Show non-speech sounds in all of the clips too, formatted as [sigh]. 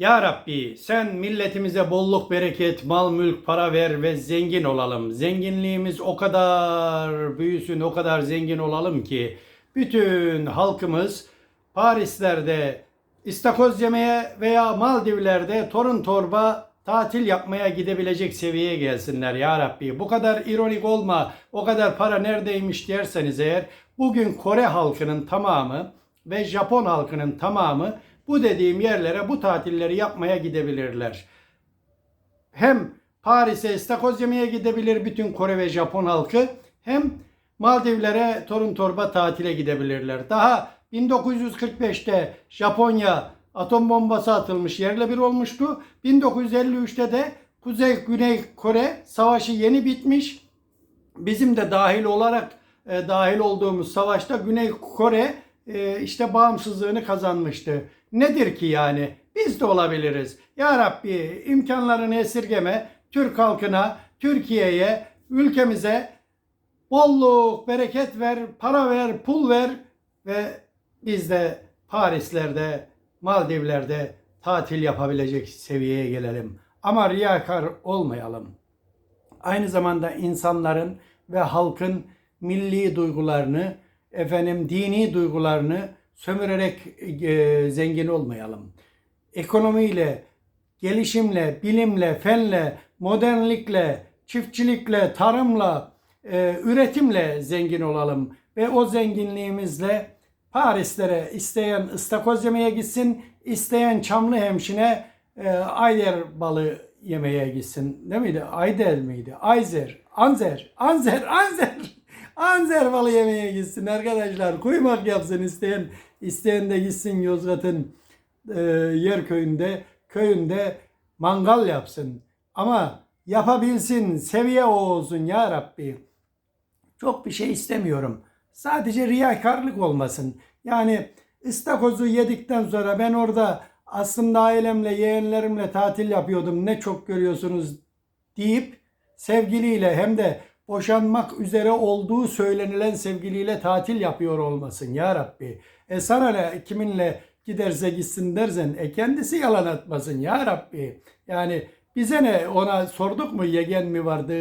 Ya Rabbi sen milletimize bolluk bereket, mal mülk, para ver ve zengin olalım. Zenginliğimiz o kadar büyüsün, o kadar zengin olalım ki bütün halkımız Paris'lerde istakoz yemeye veya Maldivler'de torun torba tatil yapmaya gidebilecek seviyeye gelsinler ya Rabbi. Bu kadar ironik olma, o kadar para neredeymiş derseniz eğer bugün Kore halkının tamamı ve Japon halkının tamamı bu dediğim yerlere bu tatilleri yapmaya gidebilirler. Hem Paris'e istakoz yemeye gidebilir bütün Kore ve Japon halkı hem Maldivlere torun torba tatile gidebilirler. Daha 1945'te Japonya atom bombası atılmış yerle bir olmuştu. 1953'te de Kuzey Güney Kore savaşı yeni bitmiş. Bizim de dahil olarak e, dahil olduğumuz savaşta Güney Kore e, işte bağımsızlığını kazanmıştı. Nedir ki yani? Biz de olabiliriz. Ya Rabbi imkanlarını esirgeme Türk halkına, Türkiye'ye, ülkemize bolluk, bereket ver, para ver, pul ver ve biz de Paris'lerde, Maldivler'de tatil yapabilecek seviyeye gelelim. Ama riyakar olmayalım. Aynı zamanda insanların ve halkın milli duygularını, efendim dini duygularını sömürerek e, zengin olmayalım. Ekonomiyle, gelişimle, bilimle, fenle, modernlikle, çiftçilikle, tarımla, e, üretimle zengin olalım ve o zenginliğimizle Parislere isteyen ıstakoz yemeye gitsin, isteyen çamlı hemşine e, ayder balı yemeye gitsin. Değil miydi? Ayder miydi? Ayzer, Anzer, Anzer, Anzer. Anzer balı yemeye gitsin arkadaşlar. Kuymak yapsın isteyen, isteyen de gitsin Yozgat'ın e, yer köyünde, köyünde mangal yapsın. Ama yapabilsin, seviye o olsun ya Rabbi. Çok bir şey istemiyorum. Sadece riyakarlık olmasın. Yani ıstakozu yedikten sonra ben orada aslında ailemle, yeğenlerimle tatil yapıyordum. Ne çok görüyorsunuz deyip sevgiliyle hem de boşanmak üzere olduğu söylenilen sevgiliyle tatil yapıyor olmasın ya Rabbi. E sana ne kiminle giderse gitsin dersen e kendisi yalan atmasın ya Rabbi. Yani bize ne ona sorduk mu yegen mi vardı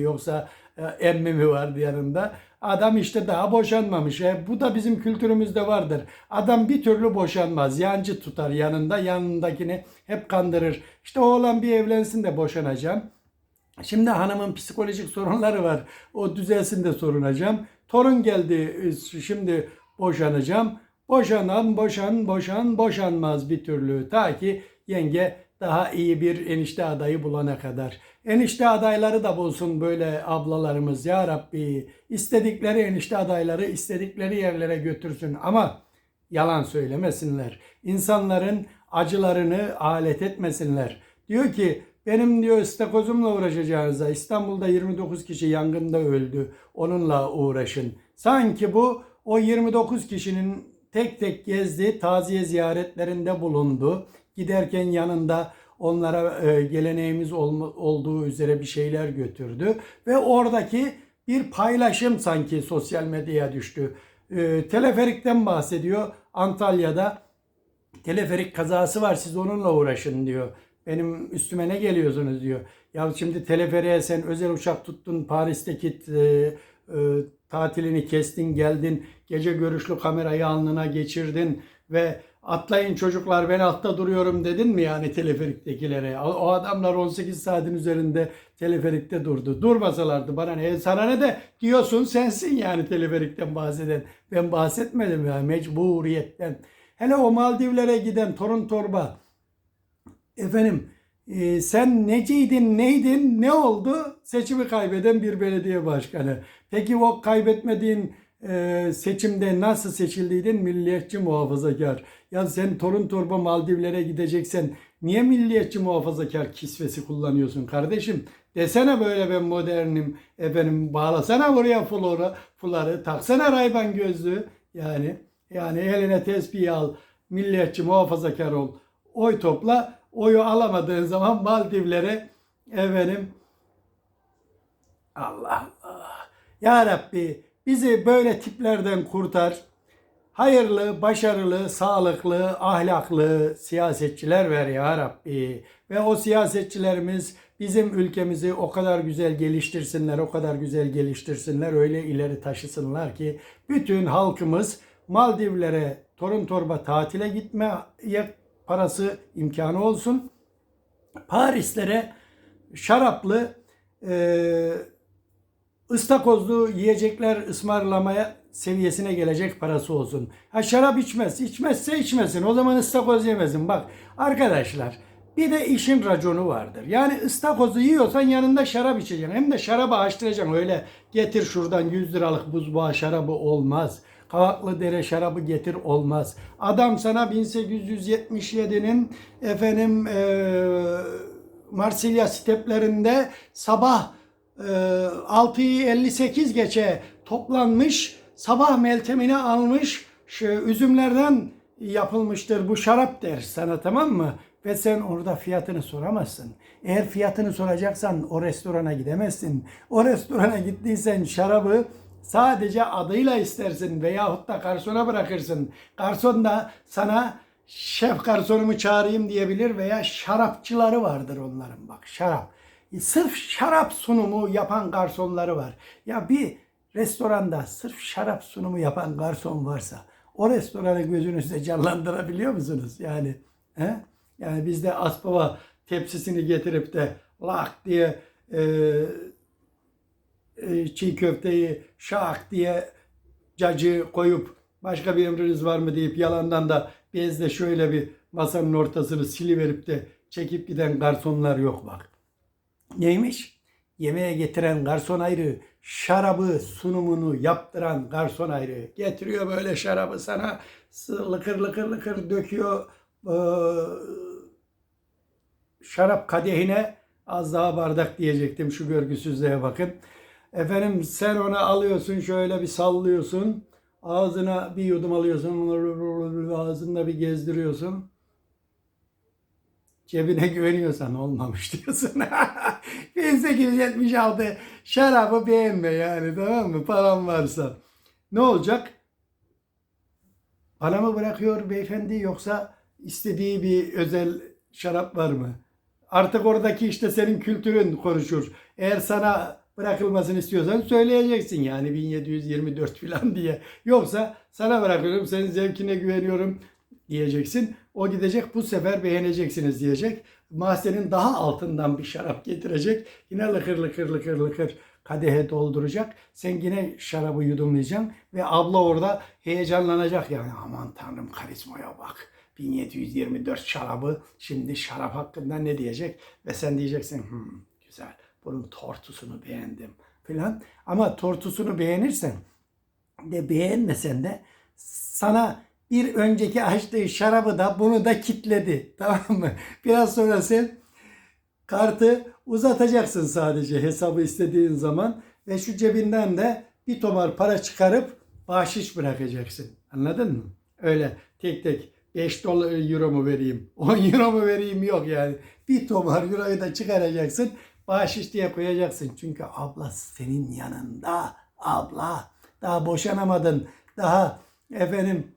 yoksa e, emmi mi vardı yanında? Adam işte daha boşanmamış. E, bu da bizim kültürümüzde vardır. Adam bir türlü boşanmaz. Yancı tutar yanında. Yanındakini hep kandırır. İşte oğlan bir evlensin de boşanacağım. Şimdi hanımın psikolojik sorunları var. O düzelsin de sorunacağım. Torun geldi şimdi boşanacağım. Boşanan boşan boşan boşanmaz bir türlü. Ta ki yenge daha iyi bir enişte adayı bulana kadar. Enişte adayları da bulsun böyle ablalarımız ya Rabbi. İstedikleri enişte adayları istedikleri yerlere götürsün ama yalan söylemesinler. İnsanların acılarını alet etmesinler. Diyor ki benim diyor istakozumla uğraşacağınıza İstanbul'da 29 kişi yangında öldü. Onunla uğraşın. Sanki bu o 29 kişinin tek tek gezdi, taziye ziyaretlerinde bulundu. Giderken yanında onlara e, geleneğimiz olma, olduğu üzere bir şeyler götürdü ve oradaki bir paylaşım sanki sosyal medyaya düştü. E, teleferikten bahsediyor. Antalya'da teleferik kazası var siz onunla uğraşın diyor. Benim üstüme ne geliyorsunuz diyor. Ya şimdi teleferiğe sen özel uçak tuttun Paris'teki e, e, tatilini kestin geldin gece görüşlü kamerayı alnına geçirdin ve atlayın çocuklar ben altta duruyorum dedin mi yani teleferiktekilere? O adamlar 18 saatin üzerinde teleferikte durdu. Durmasalardı bana ne? Sana ne de diyorsun sensin yani teleferikten bahseden. Ben bahsetmedim ya mecburiyetten. Hele o Maldivlere giden torun torba efendim e, sen neciydin neydin ne oldu? Seçimi kaybeden bir belediye başkanı. Peki o kaybetmediğin e, seçimde nasıl seçildiydin? Milliyetçi muhafazakar. Ya sen torun torba Maldivlere gideceksen niye milliyetçi muhafazakar kisvesi kullanıyorsun kardeşim? Desene böyle ben modernim efendim bağlasana buraya flora, fuları taksana rayban gözlüğü yani yani eline tespih al milliyetçi muhafazakar ol oy topla oyu alamadığın zaman Maldivlere efendim Allah Allah ya Rabbi bizi böyle tiplerden kurtar hayırlı, başarılı, sağlıklı, ahlaklı siyasetçiler ver ya Rabbi. Ve o siyasetçilerimiz bizim ülkemizi o kadar güzel geliştirsinler, o kadar güzel geliştirsinler, öyle ileri taşısınlar ki bütün halkımız Maldivlere torun torba tatile gitmeye parası imkanı olsun. Parislere şaraplı, e, ıstakozlu yiyecekler ısmarlamaya seviyesine gelecek parası olsun. Ha şarap içmez, içmezse içmesin. O zaman ıstakoz yemesin. Bak arkadaşlar bir de işin raconu vardır. Yani ıstakozu yiyorsan yanında şarap içeceksin. Hem de şarabı açtıracaksın. Öyle getir şuradan 100 liralık buzbağı şarabı olmaz. Kavaklı dere şarabı getir olmaz. Adam sana 1877'nin efendim eee Marsilya steplerinde sabah e, 6'yı 58 geçe toplanmış sabah meltemini almış şu üzümlerden yapılmıştır bu şarap der sana tamam mı? Ve sen orada fiyatını soramazsın. Eğer fiyatını soracaksan o restorana gidemezsin. O restorana gittiysen şarabı sadece adıyla istersin veyahut da garsona bırakırsın. Garson da sana şef garsonumu çağırayım diyebilir veya şarapçıları vardır onların bak şarap. Sırf şarap sunumu yapan garsonları var. Ya bir restoranda sırf şarap sunumu yapan garson varsa o restoranı gözünüzde canlandırabiliyor musunuz? Yani he? yani bizde aspava tepsisini getirip de lak diye e, e, çiğ köfteyi şak diye cacığı koyup başka bir emriniz var mı deyip yalandan da bezle şöyle bir masanın ortasını siliverip de çekip giden garsonlar yok bak. Neymiş? Yemeğe getiren garson ayrı, şarabı sunumunu yaptıran garson ayrı. Getiriyor böyle şarabı sana lıkır lıkır lıkır döküyor ee, şarap kadehine az daha bardak diyecektim şu görgüsüzlüğe bakın. Efendim sen onu alıyorsun şöyle bir sallıyorsun. Ağzına bir yudum alıyorsun. Ağzında bir gezdiriyorsun. Cebine [laughs] güveniyorsan olmamış diyorsun. [laughs] 1876 şarabı beğenme yani tamam mı? Param varsa. Ne olacak? Bana mı bırakıyor beyefendi yoksa istediği bir özel şarap var mı? Artık oradaki işte senin kültürün konuşur. Eğer sana bırakılmasını istiyorsan söyleyeceksin yani 1724 falan [laughs] diye. Yoksa sana bırakıyorum senin zevkine güveniyorum diyeceksin. O gidecek bu sefer beğeneceksiniz diyecek. Mahzenin daha altından bir şarap getirecek. Yine lıkır lıkır lıkır lıkır kadehe dolduracak. Sen yine şarabı yudumlayacaksın ve abla orada heyecanlanacak yani aman tanrım karizmaya bak. 1724 şarabı şimdi şarap hakkında ne diyecek ve sen diyeceksin hmm, bunun tortusunu beğendim filan. Ama tortusunu beğenirsen de beğenmesen de sana bir önceki açtığı şarabı da bunu da kitledi. [laughs] Tamam mı? Biraz sonra sen kartı uzatacaksın sadece hesabı istediğin zaman ve şu cebinden de bir tomar para çıkarıp bahşiş bırakacaksın. Anladın mı? Öyle tek tek 5 dolar euro mu vereyim, [laughs] 10 euro mu vereyim yok yani. Bir tomar euroyu da çıkaracaksın bahşiş diye koyacaksın. Çünkü abla senin yanında. Abla daha boşanamadın. Daha efendim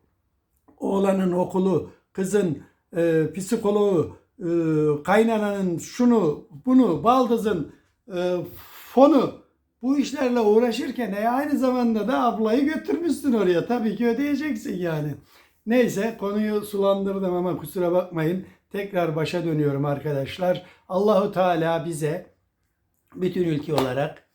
oğlanın okulu, kızın e, psikoloğu, e, kaynananın şunu, bunu, baldızın e, fonu bu işlerle uğraşırken e, aynı zamanda da ablayı götürmüşsün oraya. Tabii ki ödeyeceksin yani. Neyse konuyu sulandırdım ama kusura bakmayın. Tekrar başa dönüyorum arkadaşlar. Allahu Teala bize bütün ülke olarak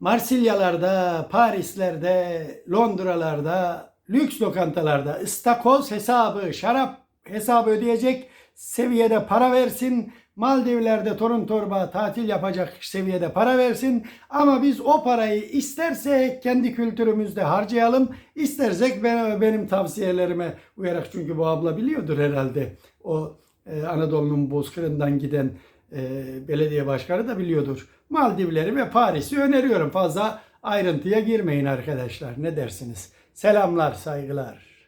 Marsilyalarda, Parislerde, Londralarda, lüks lokantalarda ıstakoz hesabı, şarap hesabı ödeyecek seviyede para versin. Maldivler'de torun torba tatil yapacak seviyede para versin. Ama biz o parayı istersek kendi kültürümüzde harcayalım. İstersek ben, benim tavsiyelerime uyarak çünkü bu abla biliyordur herhalde. O e, Anadolu'nun bozkırından giden e, belediye başkanı da biliyordur. Maldivleri ve Paris'i öneriyorum. Fazla ayrıntıya girmeyin arkadaşlar. Ne dersiniz? Selamlar, saygılar.